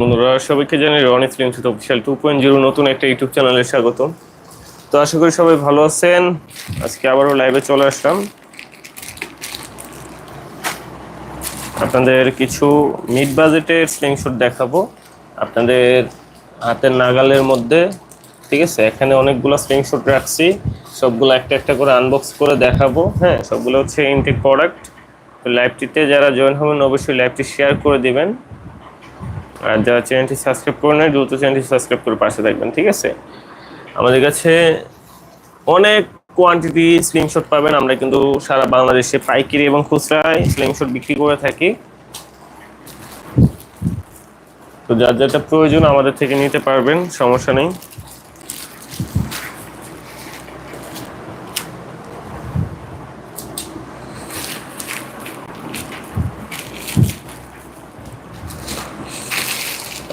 বন্ধুরা, সবাইকে জানাই Roni film official two point zero নতুন একটা ইউটিউব চ্যানেলে স্বাগত তো আশা করি সবাই ভালো আছেন। আজকে আবারও লাইভে চলে আসলাম। আপনাদের কিছু মিড বাজেটের স্লিংশট দেখাবো। আপনাদের হাতের নাগালের মধ্যে, ঠিক আছে? এখানে অনেকগুলো স্লিংশট রাখছি। সবগুলো একটা একটা করে আনবক্স করে দেখাবো। হ্যাঁ সবগুলো হচ্ছে ইনটেক প্রোডাক্ট লাইভটিতে যারা জয়েন হবেন, অবশ্যই লাইভটি শেয়ার করে দিবেন। আর যারা চ্যানেলটি সাবস্ক্রাইব করে নেয় দ্রুত চ্যানেলটি সাবস্ক্রাইব করে পাশে থাকবেন, ঠিক আছে? আমাদের কাছে অনেক কোয়ান্টিটি স্লিংশট পাবেন। আমরা কিন্তু সারা বাংলাদেশে পাইকারি এবং খুচরায় স্লিংশট বিক্রি করে থাকি। তো যার যেটা প্রয়োজন আমাদের থেকে নিতে পারবেন, সমস্যা নেই।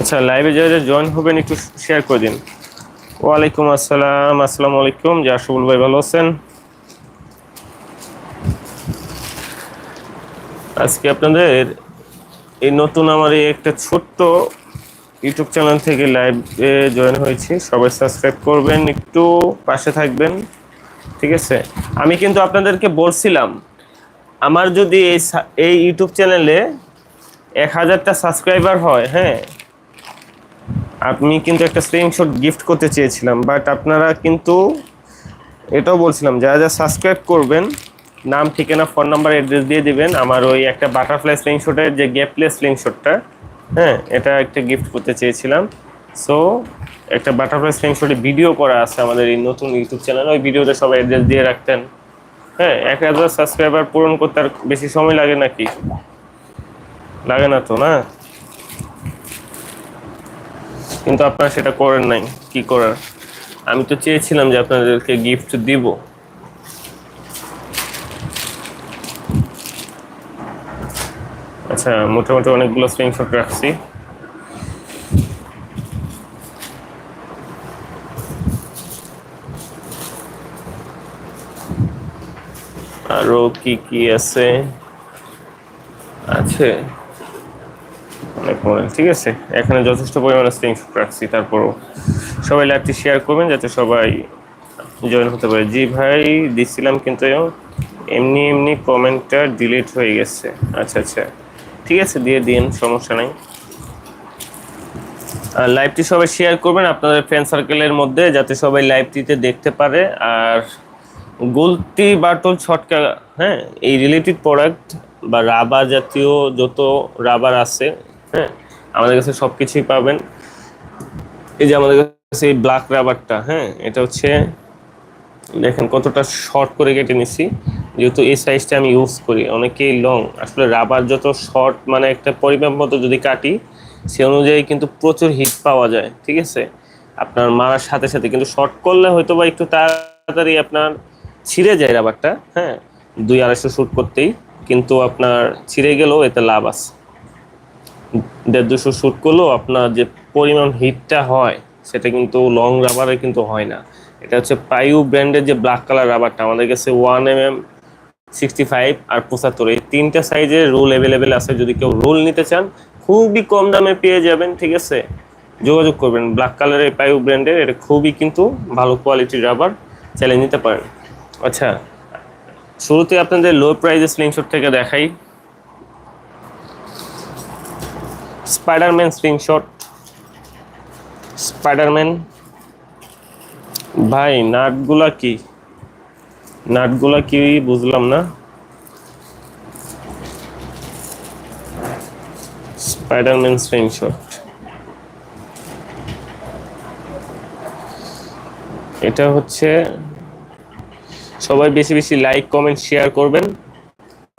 আচ্ছা লাইভে যারা জয়েন হবেন একটু শেয়ার করে দিন। ওয়ালাইকুম আসসালাম, আসসালামু আলাইকুম। জাসুবুল ভাই ভালো আছেন? আজকে আপনাদের এই নতুন আমার এই একটা ছোট্ট ইউটিউব চ্যানেল থেকে লাইভে জয়েন হয়েছি। সবাই সাবস্ক্রাইব করবেন, একটু পাশে থাকবেন, ঠিক আছে? আমি কিন্তু আপনাদেরকে বলছিলাম, আমার যদি এই এই ইউটিউব চ্যানেলে এক হাজারটা সাবস্ক্রাইবার হয় হ্যাঁ আমি কিন্তু একটা স্ক্রিনশট গিফট করতে চেয়েছিলাম বাট আপনারা কিন্তু এটাও বলছিলাম, যারা যা সাবস্ক্রাইব করবেন, নাম, ঠিকানা ফোন নাম্বার অ্যাড্রেস দিয়ে দিবেন, আমার ওই একটা বাটারফ্লাই স্ক্রিনশটের যে গেপলেস স্ক্রিনশটটা হ্যাঁ এটা একটা গিফট করতে চেয়েছিলাম। সো একটা বাটারফ্লাই স্ক্রিনশটে ভিডিও করা আছে আমাদের এই নতুন ইউটিউব চ্যানেল ওই ভিডিওতে সবাই অ্যাড্রেস দিয়ে রাখতেন। হ্যাঁ এক হাজার সাবস্ক্রাইবার পূরণ করতে আর বেশি সময় লাগে নাকি? লাগে না তো, না? কিন্তু আপনারা সেটা করেন নাই। কি করার? আমি তো চেয়েছিলাম যে আপনাদেরকে গিফট দিব। আচ্ছা মোটামুটি অনেকগুলো স্ক্রিনশট রাখছি। আরও কি কি আছে? আছে। ঠিক আছে? এখানে যথেষ্ট পরিমাণে স্ক্রিনশট রাখছি তারপরও সবাই লাইভটি শেয়ার করবেন যাতে সবাই জয়েন হতে পারে। জি ভাই দিচ্ছিলাম কিন্তু এমনি এমনি কমেন্টটা ডিলিট হয়ে গেছে। আচ্ছা আচ্ছা। ঠিক আছে, দিয়ে দিন, সমস্যা নাই। আর লাইভটি সবাই শেয়ার করবেন আপনাদের ফ্রেন্ড সার্কেলের মধ্যে যাতে সবাই লাইভটিতে দেখতে পারে। আর গুলতি বাটল ছটকা হ্যাঁ এই রিলেটেড প্রোডাক্ট বা রাবার জাতীয় যত রাবার আছে হ্যাঁ? আমাদের কাছে সব কিছুই পাবেন। এই যে আমাদের কাছে এই ব্ল্যাক রাবারটা হ্যাঁ? এটা হচ্ছে, দেখেন কতটা শর্ট করে কেটে নিছি। যেহেতু এই সাইজটা আমি ইউজ করি, অনেকেই লং আসলে রাবার যত শর্ট মানে একটা পরিমাপ মতো যদি কাটি, সে অনুযায়ী কিন্তু প্রচুর হিট পাওয়া যায়, ঠিক আছে? আপনার মারার সাথে সাথে, কিন্তু শর্ট করলে হয়তো বা একটু তাড়াতাড়ি আপনার ছিঁড়ে যায় রাবারটা হ্যাঁ? দুই আড়াইশো শ্যুট করতেই, কিন্তু আপনার ছিঁড়ে গেলেও এতে লাভ আছে। দেড় দুশো শ্যুট করলেও আপনার যে পরিমাণ হিটটা হয়, সেটা কিন্তু লং রাবারে কিন্তু হয় না। এটা হচ্ছে পাইউ ব্র্যান্ডের যে ব্ল্যাক কালার রাবারটা আমাদের কাছে one M M sixty five আর পঁচাত্তর। এই তিনটা সাইজের রোল অ্যাভেলেবেল আছে, যদি কেউ রোল নিতে চান, খুবই কম দামে পেয়ে যাবেন, ঠিক আছে? যোগাযোগ করবেন ব্ল্যাক কালারের পাইউ ব্র্যান্ডের এটা খুবই কিন্তু ভালো কোয়ালিটির রাবার চাইলে নিতে পারেন। আচ্ছা শুরুতে আপনাদের লো প্রাইজের স্লিংশট থেকে দেখাই। স্পাইডারম্যান স্ক্রিনশট স্পাইডারম্যান ভাই, নাটগুলা কি? নাটগুলা কি বুঝলাম না। স্পাইডারম্যান স্ক্রিনশট এটা হচ্ছে সবাই বেশি বেশি লাইক কমেন্ট শেয়ার করবেন।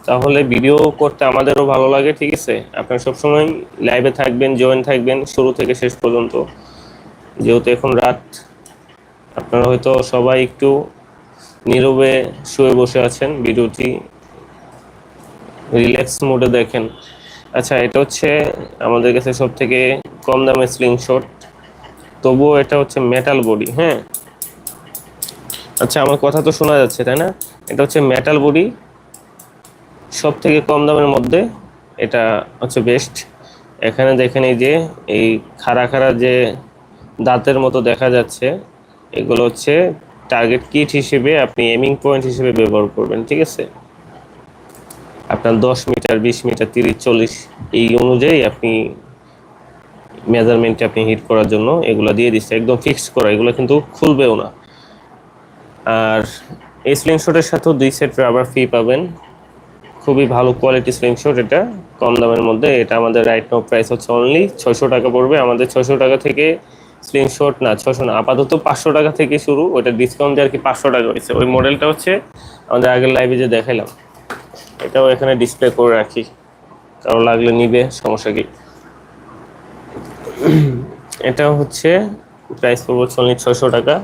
তাহলে ভিডিও করতে আমাদেরও ভালো লাগে, ঠিক আছে? আপনারা সবসময় লাইভে থাকবেন জয়েন থাকবেন, শুরু থেকে শেষ পর্যন্ত। যেহেতু এখন রাত, আপনারা হয়তো সবাই একটু নীরবে শুয়ে বসে আছেন, ভিডিওটি রিল্যাক্স মোডে দেখেন। আচ্ছা এটা হচ্ছে আমাদের কাছে সব থেকে কম দামের স্লিংশট তবুও এটা হচ্ছে মেটাল বডি হ্যাঁ? আচ্ছা আমার কথা তো শোনা যাচ্ছে, তাই না? এটা হচ্ছে মেটাল বডি সব থেকে কম দামের মধ্যে এটা হচ্ছে বেস্ট এখানে দেখেন এই যে, এই খাড়া খাড়া যে দাঁতের মতো দেখা যাচ্ছে, এগুলো হচ্ছে টার্গেট কিট হিসেবে আপনি এমিং পয়েন্ট হিসেবে ব্যবহার করবেন, ঠিক আছে? আপনার দশ মিটার, বিশ মিটার, তিরিশ, চল্লিশ, এই অনুযায়ী আপনি মেজারমেন্টে আপনি হিট করার জন্য এগুলো দিয়ে দিচ্ছে। একদম ফিক্সড করা, এগুলো কিন্তু খুলবেও না। আর এই স্লিং শটের সাথেও দুই সেট রাবার ফি পাবেন। খুবই ভালো কোয়ালিটি স্লিং শট এটা। কম দামের মধ্যে। এটা আমাদের রাইট নাও প্রাইস হচ্ছে অনলি ছয়শো টাকা পড়বে। আমাদের ছয়শো টাকা থেকে স্লিং শট না ছশো না, আপাতত পাঁচশো টাকা থেকে শুরু। ওটা ডিসকাউন্ট আর কি পাঁচশো টাকা হয়েছে। ওই মডেলটা হচ্ছে আমাদের আগের লাইভে যে দেখাইলাম। এটাও এখানে ডিসপ্লে করে রাখি। কারও লাগলে নিবে, সমস্যা কি? এটা হচ্ছে প্রাইস পড়ব অনলি ছশো টাকা।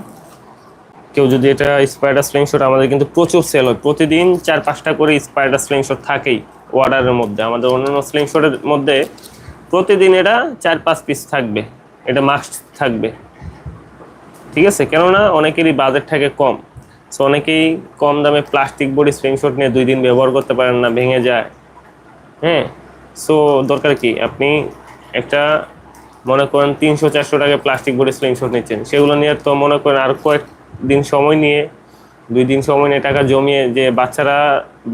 কেউ যদি এটা স্পাইডার স্লিংশট আমাদের কিন্তু প্রচুর সেল হয়। প্রতিদিন চার পাঁচটা করে স্পাইডার স্লিংশট থাকেই অর্ডারের মধ্যে। আমাদের অন্যান্য স্লিংশটের মধ্যে প্রতিদিন এটা চার পাঁচ পিস থাকবে। এটা মাস্ট থাকবে। ঠিক আছে? কেননা অনেকেরই বাজেট থাকে কম। সো অনেকেই কম দামে প্লাস্টিক বডি স্লিংশট নিয়ে দুই দিন ব্যবহার করতে পারেন না, ভেঙে যায়। হ্যাঁ? সো দরকার কি? আপনি একটা মনে করেন তিনশো চারশো টাকা প্লাস্টিক বডি স্লিংশট নিচ্ছেন। সেগুলো নিয়ে তো মনে করেন আর কয়েক দিন সময় নিয়ে, দুই দিন সময় নিয়ে টাকা জমিয়ে যে বাচ্চারা,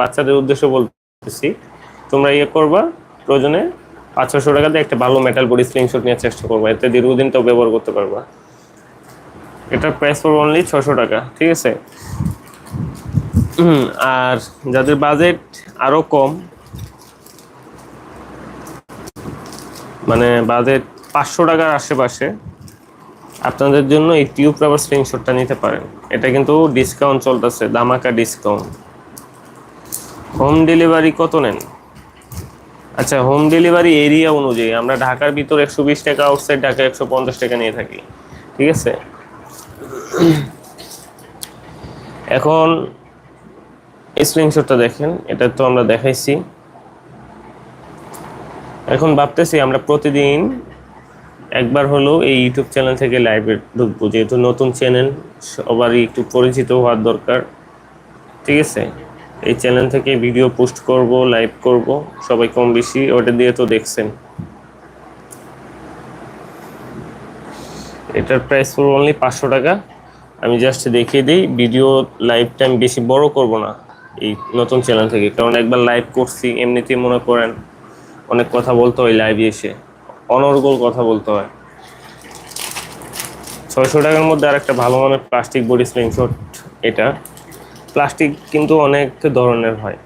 বাচ্চাদের উদ্দেশ্য বলতেছি, তোমরা ইয়ে করবা, প্রয়োজনে পাঁচ ছশো টাকা দিয়ে একটা ভালো মেটাল বডি স্লিংশট নেওয়ার চেষ্টা করবা। এতে দীর্ঘদিন তো ব্যবহার করতে পারবা। এটার প্রাইস পড়বে অনলি ছশো টাকা, ঠিক আছে? আর যাদের বাজেট আরও কম মানে বাজেট পাঁচশো টাকার আশেপাশে আপনাদের জন্য এই টিউব রাবার স্ক্রিনশটটা নিতে পারেন। এটা কিন্তু ডিসকাউন্ট চলতেছে দামাকা ডিসকাউন্ট হোম ডেলিভারি কত নেন? আচ্ছা হোম ডেলিভারি এরিয়া অনুযায়ী আমরা ঢাকার ভিতর একশো বিশ টাকা আউটসাইড ঢাকা একশো পঞ্চাশ টাকা নিয়ে থাকি। ঠিক আছে? এখন স্ক্রিনশটটা দেখেন, এটা তো আমরা দেখাইছি। এখন ভাবতেছি আমরা প্রতিদিন একবার হলো এই ইউটিউব চ্যানেল থেকে লাইভে ঢুকবো, যেহেতু নতুন চ্যানেল সবারই একটু পরিচিত হওয়ার দরকার। ঠিক আছে? এই চ্যানেল থেকে ভিডিও পোস্ট করব লাইভ করব, সবাই কম বেশি ওটা দিয়ে তো দেখছেন। এটার প্রাইস পড়বে অনলি পাঁচশো টাকা। আমি জাস্ট দেখিয়ে দিই ভিডিও লাইভটা আমি বেশি বড় করব না এই নতুন চ্যানেল থেকে, কারণ একবার লাইভ করছি, এমনিতেই মনে করেন, অনেক কথা বলতে হয় লাইভে এসে। অনর্গল কথা বলতে হয়। ছয়শো টাকার মধ্যে আর একটা ভালো মানের প্লাস্টিক বডি স্লিংশট এটা। প্লাস্টিক কিন্তু অনেক ধরনের হয়।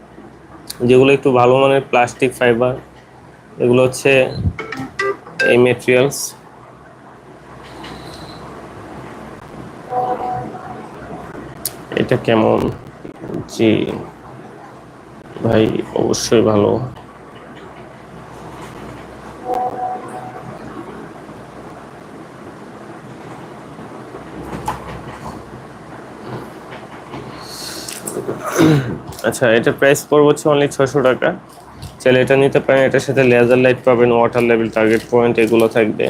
যেগুলো একটু ভালো মানের প্লাস্টিক ফাইবার এগুলো হচ্ছে এই মেটেরিয়ালস এটা কেমন? জি, ভাই, অবশ্যই ভালো। আচ্ছা এটা প্রাইস পড়বে হচ্ছে অনলি ছশো টাকা। চাইলে এটা নিতে পারেন, এটার সাথে লেজার লাইট পাবেন ওয়াটার লেভেল টার্গেট পয়েন্ট এগুলো থাকবে।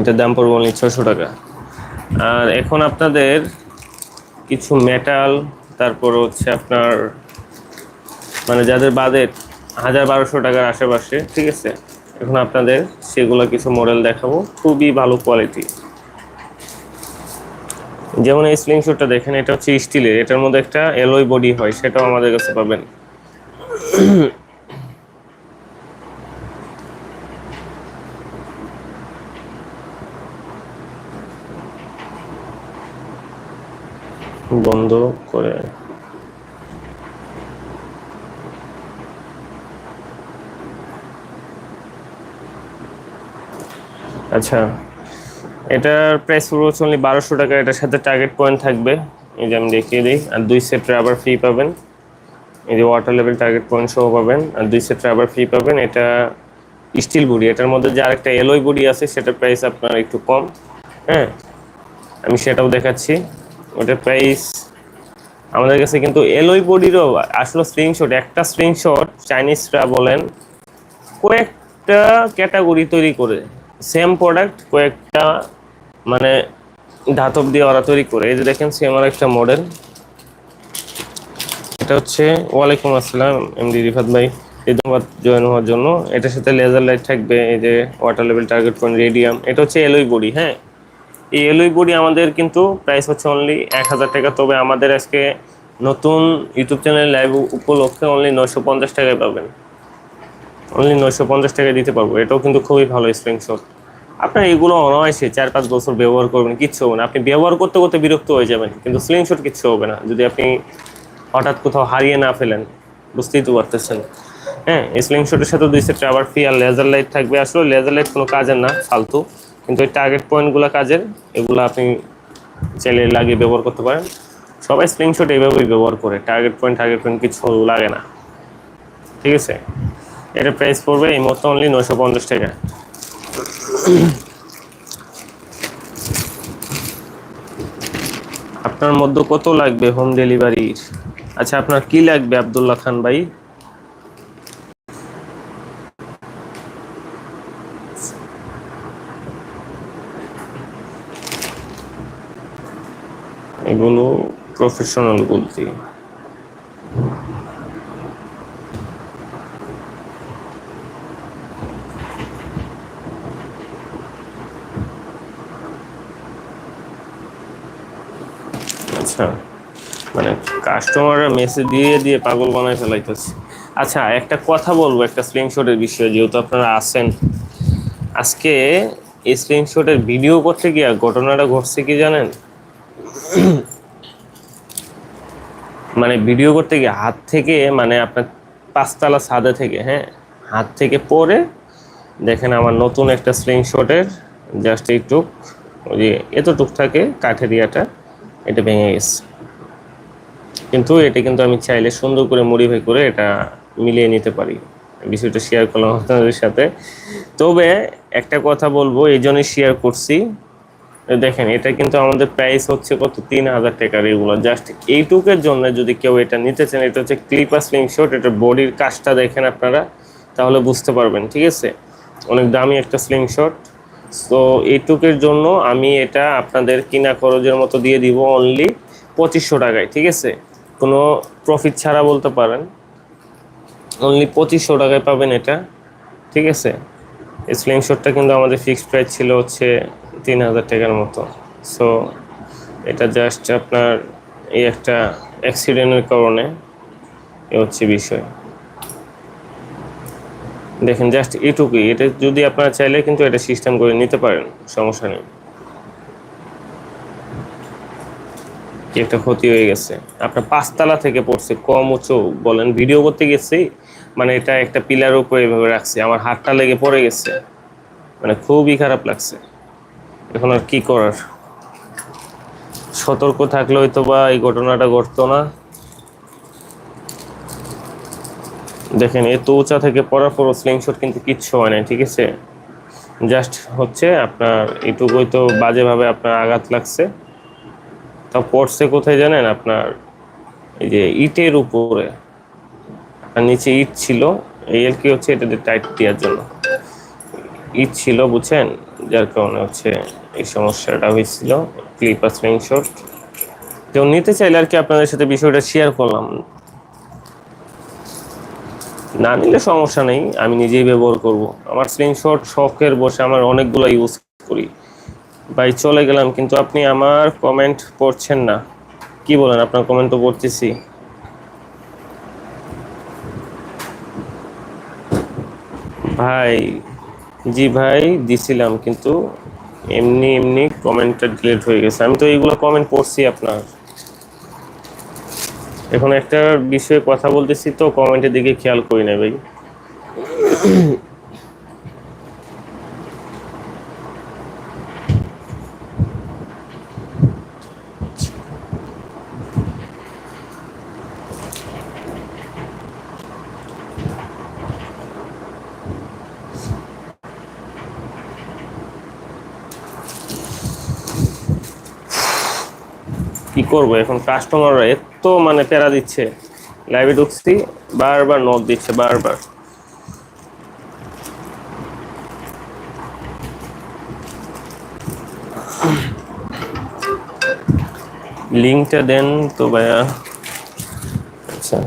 এটার দাম পড়বে অনলি ছশো টাকা। আর এখন আপনাদের কিছু মেটাল তারপর হচ্ছে আপনার মানে যাদের বাজেট হাজার বারোশো টাকার আশেপাশে, ঠিক আছে? এখন আপনাদের সেগুলো কিছু মডেল দেখাবো। খুবই ভালো কোয়ালিটি যেমন এই স্লিং শটটা দেখেন, এটা হচ্ছে স্টিলের এটার মধ্যে একটা এলোই বডি হয়, সেটাও আমাদের কাছে পাবেন। বন্ধ করে। আচ্ছা। এটার প্রাইস পুরো হচ্ছে only বারোশো টাকা। এটার সাথে টার্গেট পয়েন্ট থাকবে। এই যে আমি দেখিয়ে দিই। আর দুই সেট রাবার ফ্রি পাবেন। এই যে ওয়াটার লেভেল টার্গেট পয়েন্ট সহ পাবেন। আর দুই সেট রাবার ফ্রি পাবেন। এটা স্টিল বডি এটার মধ্যে যে আরেকটা এলোই বডি আছে, সেটার প্রাইস আপনার একটু কম। হ্যাঁ? আমি সেটাও দেখাচ্ছি। ওটার প্রাইস আমাদের কাছে কিন্তু এলোই বডিরও আসলে স্ক্রিনশট একটা স্ক্রিনশট চাইনিজরা বলেন, কয়েকটা ক্যাটাগরি তৈরি করে। সেম প্রোডাক্ট কয়েকটা মানে ধাতব দিয়ে ওরা তৈরি করে। এই যে দেখেন সেম আর একটা মডেল এটা হচ্ছে, ওয়ালাইকুম আসসালাম এমডি রিফাত ভাই। এই ধন্যবাদ জয়েন হওয়ার জন্য। এটার সাথে লেজার লাইট থাকবে, এই যে water level target point radium এটা হচ্ছে এলোই বডি হ্যাঁ? এই এলোই বডি আমাদের কিন্তু প্রাইস হচ্ছে অনলি এক হাজার টাকা। তবে আমাদের আজকে নতুন ইউটিউব চ্যানেল লাইভ উপলক্ষে অনলি নয়শো পঞ্চাশ টাকায় পাবেন। অনলি নয়শো পঞ্চাশ টাকায় দিতে পারব। এটাও কিন্তু খুবই ভালো স্ক্রিনশট আপনার এগুলো অনায়াসে চার পাঁচ বছর ব্যবহার করবেন, কিচ্ছু হবে না। আপনি ব্যবহার করতে করতে বিরক্ত হয়ে যাবেন, কিন্তু স্লিংশট কিচ্ছু হবে না। যদি আপনি হঠাৎ কোথাও হারিয়ে না ফেলেন, বুঝতেই তো পারতেছেন। হ্যাঁ এই স্লিংশটের সাথে দুই সেট আবার ফি আর লেজার লাইট থাকবে। আসলে লেজার লাইট কোনো কাজের না, ফালতু। কিন্তু ওই টার্গেট পয়েন্টগুলো কাজের, এগুলো আপনি চাইলে লাগিয়ে ব্যবহার করতে পারেন। সবাই স্লিংশট এইভাবেই ব্যবহার করে। টার্গেট পয়েন্ট টার্গেট পয়েন্ট কিছু লাগে না। ঠিক আছে? এটা প্রাইস পড়বে এই মতো অনলি নশো পঞ্চাশ টাকা। আপনার মধ্যে কত লাগবে হোম ডেলিভারির আচ্ছা আপনার কি লাগবে আবদুল্লাহ খান ভাই? এগুলো প্রফেশনাল বলতে আচ্ছা মানে কাস্টমাররা মেসেজ দিয়ে দিয়ে পাগল বানায় ফেলাইতেছে। আচ্ছা একটা কথা বলব একটা স্ক্রিনশটের বিষয়ে, যেহেতু আপনারা আছেন। আজকে এই স্ক্রিনশটের ভিডিও করতে গিয়ে ঘটনাটা ঘটছে কি জানেন? মানে ভিডিও করতে গিয়ে হাত থেকে মানে আপনার পাঁচতলা ছাদে থেকে হ্যাঁ? হাত থেকে পরে, দেখেন আমার নতুন একটা স্ক্রিনশটের জাস্ট এইটুক ওই যে এতটুক থাকে কাঠের ইয়াটা। এটা ভেঙে গেছে। কিন্তু এটা কিন্তু আমি চাইলে সুন্দর করে মডিফাই করে এটা মিলিয়ে নিতে পারি। বিষয়টা শেয়ার করলাম আপনাদের সাথে। তবে একটা কথা বলব, এই জন্যই শেয়ার করছি। দেখেন, এটা কিন্তু আমাদের প্রাইস হচ্ছে কত? তিন হাজার টাকার এগুলো জাস্ট এইটুকের জন্য যদি কেউ এটা নিতে চান এটা হচ্ছে ক্লিপার স্লিং শট এটা বডির কাজটা দেখেন আপনারা, তাহলে বুঝতে পারবেন, ঠিক আছে? অনেক দামি একটা স্লিং শট তো এইটুকের জন্য আমি এটা আপনাদের কিনা খরচের মতো দিয়ে দিব অনলি পঁচিশশো টাকায়, ঠিক আছে? কোনো প্রফিট ছাড়া বলতে পারেন। অনলি পঁচিশশো টাকায় পাবেন এটা, ঠিক আছে? স্লিং শটটা কিন্তু আমাদের ফিক্সড প্রাইস ছিল হচ্ছে তিন হাজার টাকার মতো। সো এটা জাস্ট আপনার এই একটা অ্যাক্সিডেন্টের কারণে, এ হচ্ছে বিষয়। দেখেন জাস্ট এটুকুই। এটা যদি আপনারা চাইলে কিন্তু এটা সিস্টেম করে নিতে পারেন, সমস্যা নেই। একটা ক্ষতি হয়ে গেছে। আপনার পাঁচতলা থেকে পড়ছে, কম উঁচু, বলেন ভিডিও করতে গেছি মানে এটা একটা পিলার উপরে এভাবে রাখছি, আমার হাতটা লেগে পড়ে গেছে। মানে খুবই খারাপ লাগছে। এখন আর কি করার? সতর্ক থাকলে হয়তো বা এই ঘটনাটা ঘটতো না। দেখেন এত উঁচা থেকে পড়ার পর স্লিংশট কিন্তু কিচ্ছু হয় না ঠিক আছে? জাস্ট হচ্ছে আপনার এটুকুই তো বাজেভাবে আপনার আঘাত লাগছে। তা পড়ছে কোথায় জানেন? আপনার এই যে ইটের উপরে। আর নিচে ইট ছিল, এই আর কি হচ্ছে, এটাতে টাইট দেওয়ার জন্য। ইট ছিল, বুঝছেন? যার কারণে হচ্ছে এই সমস্যাটা হয়েছিল ক্লিপার স্ক্রিনশট কেউ নিতে চাইলে আর কি আপনাদের সাথে বিষয়টা শেয়ার করলাম। না নিলে সমস্যা নেই, আমি নিজেই ব্যবহার করব। আমার স্ক্রিনশট শখের বসে আমার অনেকগুলো ইউজ করি। ভাই, চলে গেলাম, কিন্তু আপনি আমার কমেন্ট পড়ছেন না। কি বলেন, আপনার কমেন্ট তো পড়তেছি। ভাই, জি ভাই, দিছিলাম, কিন্তু এমনি এমনি কমেন্টটা ডিলিট হয়ে গেছে। আমি তো এইগুলো কমেন্ট পড়ছি আপনার। এখন একটা বিষয়ে কথা বলতেছি তো, কমেন্টের দিকে খেয়াল করি না ভাই। কি করব এখন? কাস্টমাররা এত মানে প্যারা দিচ্ছে। লাইভে ঢুকছি, বারবার নক দিচ্ছে, বারবার। লিঙ্কটা দেন তো ভাইয়া। আচ্ছা।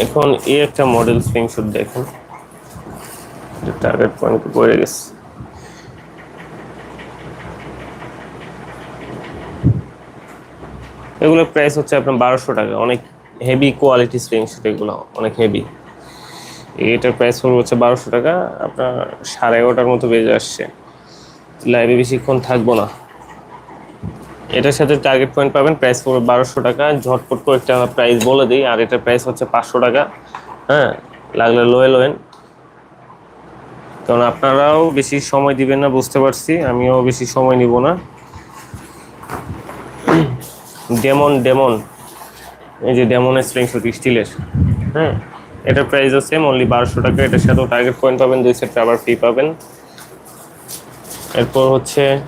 এখন এই একটা মডেল স্ক্রিনশট দেখেন। টার্গেট পয়েন্ট পড়ে গেছে। এগুলোর প্রাইস হচ্ছে আপনার বারোশো টাকা। অনেক হেভি কোয়ালিটি স্ক্রিনশট এগুলো, অনেক হেভি এটার প্রাইস পড়বে হচ্ছে বারোশো টাকা, আপনার সাড়ে এগারোটার মতো বেজে আসছে। লাইভে বেশিক্ষণ থাকব না। এটার সাথে টার্গেট পয়েন্ট পাবেন প্রাইস পড়বে বারোশো টাকা। ঝটপট করে একটা প্রাইস বলে দিই, আর এটার প্রাইস হচ্ছে পাঁচশো টাকা। হ্যাঁ লাগলে লোয়ে লোয়েন। কারণ আপনারাও বেশি সময় দিবেন না, বুঝতে পারছি। আমিও বেশি সময় নিব না। ডেমন ডেমন এই যে ডেমনের স্প্রিংশুট স্টিলের হ্যাঁ এটার প্রাইস আছে অনলি বারোশো টাকা। এটার সাথেও টার্গেট পয়েন্ট পাবেন, দুই সেট আবার ফ্রি পাবেন। এরপর হচ্ছে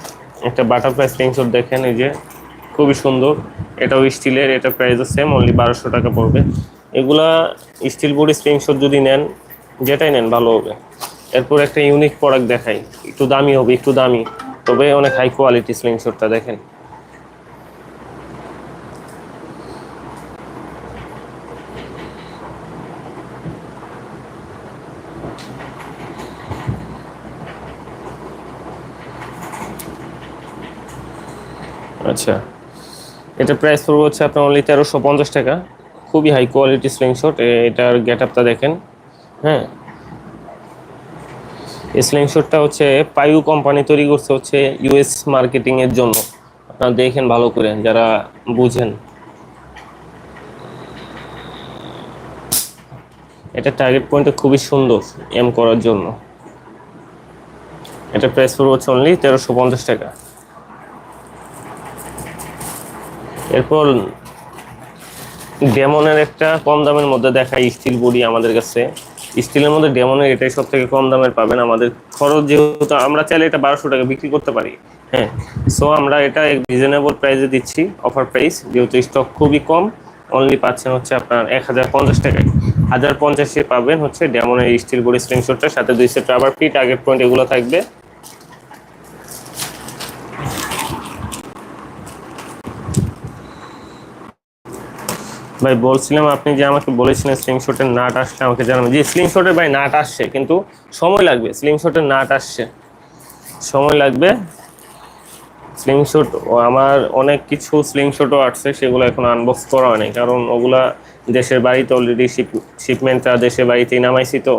একটা বাটারফ্লাই স্প্রিং স্প্রিংশুট দেখেন, এই যে। খুবই সুন্দর। এটাও স্টিলের এটা প্রাইসও সেম অনলি বারোশো টাকা পড়বে। এগুলা স্টিল বডি স্প্রিং স্প্রিংশুট যদি নেন, যেটাই নেন, ভালো হবে। এরপর একটা ইউনিক প্রোডাক্ট দেখাই। একটু দামি হবে, একটু দামি। তবে অনেক হাই কোয়ালিটি স্প্রিংশুটটা দেখেন। আচ্ছা। এটা প্রাইস পড়বে হচ্ছে আপনার অনলি তেরোশো পঞ্চাশ টাকা। খুবই হাই কোয়ালিটি স্লিংশট এটার গেট আপটা দেখেন। হ্যাঁ। এই স্লিংশটটা হচ্ছে পাইউ কোম্পানি তৈরি করছে হচ্ছে ইউএস মার্কেটিংয়ের জন্য। আপনারা দেখেন ভালো করে, যারা বুঝেন। এটা টার্গেট পয়েন্টটা খুবই সুন্দর এম করার জন্য। এটা প্রাইস পড়বে হচ্ছে অনলি তেরোশো পঞ্চাশ টাকা। এরপর ডেমনের একটা কম দামের মধ্যে দেখা স্টিল বডি আমাদের কাছে। স্টিলের মধ্যে ডেমনের এটাই সব থেকে কম দামের পাবেন। আমাদের খরচ যেহেতু আমরা চাইলে এটা বারোশো টাকা বিক্রি করতে পারি। হ্যাঁ সো আমরা এটা রিজনেবল প্রাইসে দিচ্ছি অফার প্রাইস যেহেতু স্টক খুবই কম। অনলি পাচ্ছেন হচ্ছে আপনার এক হাজার পঞ্চাশ টাকায়। হাজার পঞ্চাশে পাবেন হচ্ছে ডেমনের স্টিল বডি স্ক্রিনশটটার সাথে দুই সেট আবার ফি আগের পয়েন্ট এগুলো থাকবে। ভাই, বলছিলাম আপনি যে আমাকে বলেছিলেন স্লিংশটের নাট আসছে, আমাকে জানাবেন। যে স্লিংশটের ভাই নাট আসছে, কিন্তু সময় লাগবে স্লিংশটের নাট আসছে। সময় লাগবে। স্লিংশট আমার অনেক কিছু স্লিংশটও আসছে, সেগুলো এখন আনবক্স করা হয়নি, কারণ ওগুলা দেশের বাড়িতে অলরেডি শিপ শিপমেন্টটা দেশের বাড়িতেই নামাইছি তো।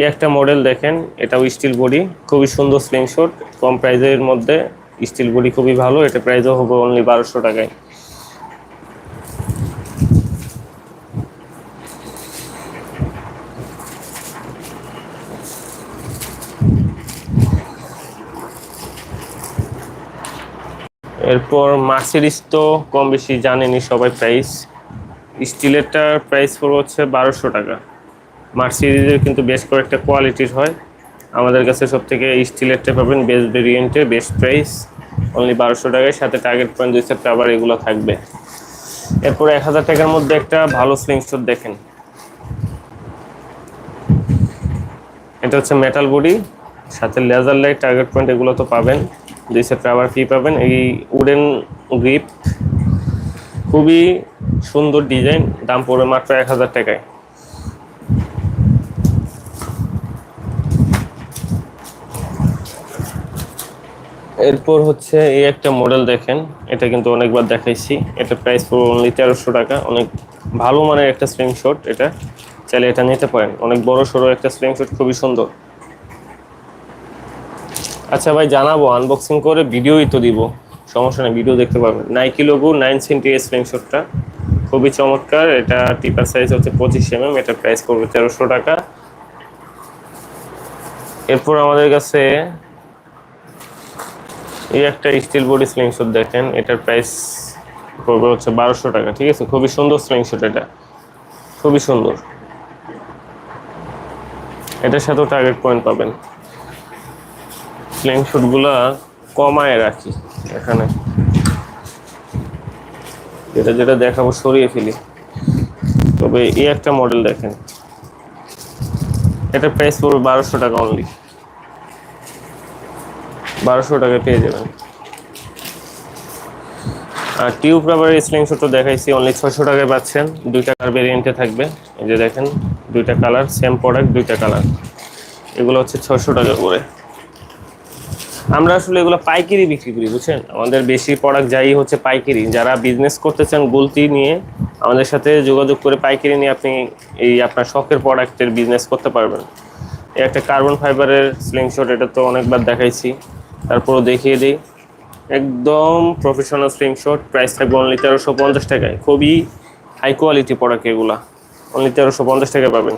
এই একটা মডেল দেখেন, এটাও স্টিল বডি খুবই সুন্দর স্লিংশট কম প্রাইজের মধ্যে স্টিল বডি খুবই ভালো, এটা প্রাইজও হবে অনলি বারোশো টাকায়। এরপর মার্সিডিস তো কম বেশি জানেনি সবাই প্রাইস স্টিলেরটার প্রাইস পড়বে হচ্ছে বারোশো টাকা। মার্সিডিজের কিন্তু বেশ কয়েকটা কোয়ালিটির হয়। আমাদের কাছে সব থেকে স্টিলেরটা পাবেন বেস্ট ভেরিয়েন্টে বেস্ট প্রাইস অনলি বারোশো টাকায়, সাথে টার্গেট পয়েন্ট দুই সেট আবার এগুলো থাকবে। এরপর এক হাজার টাকার মধ্যে একটা ভালো স্লিংশট দেখেন। এটা হচ্ছে মেটাল বডি সাথে লেজার লাইট টার্গেট পয়েন্ট এগুলো তো পাবেন। দুই সেট আবার ফি পাবেন। এই উডেন গ্রিপ খুবই সুন্দর ডিজাইন দাম পড়বে মাত্র এক হাজার টাকায়। এরপর হচ্ছে এই একটা মডেল দেখেন, এটা কিন্তু অনেকবার দেখাইছি। এটা প্রাইস পড়বে অনলি তেরোশো টাকা। অনেক ভালো মানের একটা স্ক্রিনশট এটা। চাইলে এটা নিতে পারেন। অনেক বড় সড়ো একটা স্ক্রিনশট খুবই সুন্দর। আচ্ছা ভাই, জানাব আনবক্সিং করে ভিডিওই তো দিব। সমস্যা নেই ভিডিও দেখতে পাবেন নাইকি লোগো নাইন সেন্টি স্ক্রিনশটটা খুবই চমৎকার, এটা টিপার সাইজ হচ্ছে পঁচিশ এম এম এটা প্রাইস পড়বে তেরোশো টাকা। এরপর আমাদের কাছে এই একটা স্টিল বডি স্লিংশট দেখেন, এটার প্রাইস পড়বে হচ্ছে বারোশো টাকা, ঠিক আছে? খুবই সুন্দর স্লিংশট এটা। খুবই সুন্দর। এটার সাথেও টার্গেট পয়েন্ট পাবেন। স্লিংশটগুলা কমায় রাখি এখানে। যেটা যেটা দেখাবো সরিয়ে ফেলি। তবে এই একটা মডেল দেখেন। এটা প্রাইস পড়বে বারোশো টাকা অনলি বারোশো টাকা পেয়ে যাবেন। আর টিউব রাবারের স্লিংশটও দেখাইছি অনলি ছশো টাকায় পাচ্ছেন। দুইটা কালার ভেরিয়েন্টে থাকবে। এই যে দেখেন, দুইটা কালার সেম প্রোডাক্ট দুইটা কালার। এগুলো হচ্ছে ছশো টাকা করে। আমরা আসলে এগুলো পাইকারি বিক্রি করি, বুঝছেন? আমাদের বেশি প্রোডাক্ট যাই হচ্ছে পাইকারি। যারা বিজনেস করতে চান গুলতি নিয়ে আমাদের সাথে যোগাযোগ করে পাইকারি নিয়ে আপনি এই আপনার শখের প্রোডাক্টের বিজনেস করতে পারবেন। এই একটা কার্বন ফাইবারের স্লিংশট এটা তো অনেকবার দেখাইছি। তারপরও দেখিয়ে দিই। একদম প্রফেশনাল স্লিংশট প্রাইস থাকবে অনলি তেরোশো পঞ্চাশ টাকায়। খুবই হাই কোয়ালিটি প্রোডাক্ট এগুলা। অনলি তেরোশো পঞ্চাশ টাকায় পাবেন।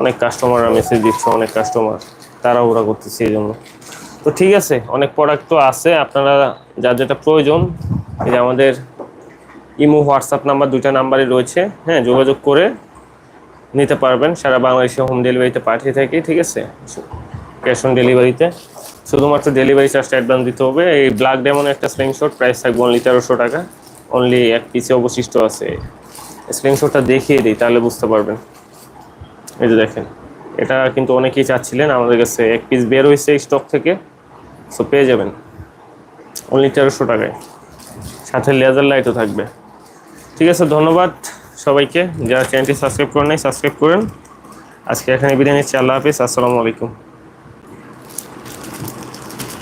অনেক কাস্টমাররা মেসেজ দিচ্ছে, অনেক কাস্টমার তারা ওরা করতেছে এই জন্য। তো ঠিক আছে, অনেক প্রোডাক্ট তো আছে, আপনারা যার যেটা প্রয়োজন, এই যে আমাদের ইমো, হোয়াটসঅ্যাপ নাম্বার, দুইটা নাম্বারই রয়েছে হ্যাঁ যোগাযোগ করে নিতে পারবেন, সারা বাংলাদেশে হোম ডেলিভারিতে পাঠিয়ে থাকি, ঠিক আছে? ক্যাশ অন ডেলিভারিতে শুধুমাত্র ডেলিভারি চার্জটা অ্যাডভান্স দিতে হবে, এই ব্ল্যাক ডেমন একটা স্ক্রিনশট প্রাইস থাকবে অনলি তেরোশো টাকা অনলি এক পিসে অবশিষ্ট আছে। স্ক্রিনশটটা দেখিয়ে দিই, তাহলে বুঝতে পারবেন। এই যে দেখেন, এটা কিন্তু অনেকেই চাচ্ছিলেন, আমাদের কাছে এক পিস বের হয়েছে স্টক থেকে। সো পেয়ে যাবেন। অনলি তেরোশো টাকায়। সাথে লেজার লাইটও থাকবে। ঠিক আছে, ধন্যবাদ সবাইকে। যারা চ্যানেলটি সাবস্ক্রাইব করেন নাই সাবস্ক্রাইব করেন। আজকে এখানে বিরিয়ানি নিচ্ছি। আল্লাহ হাফিজ। আসসালামু আলাইকুম।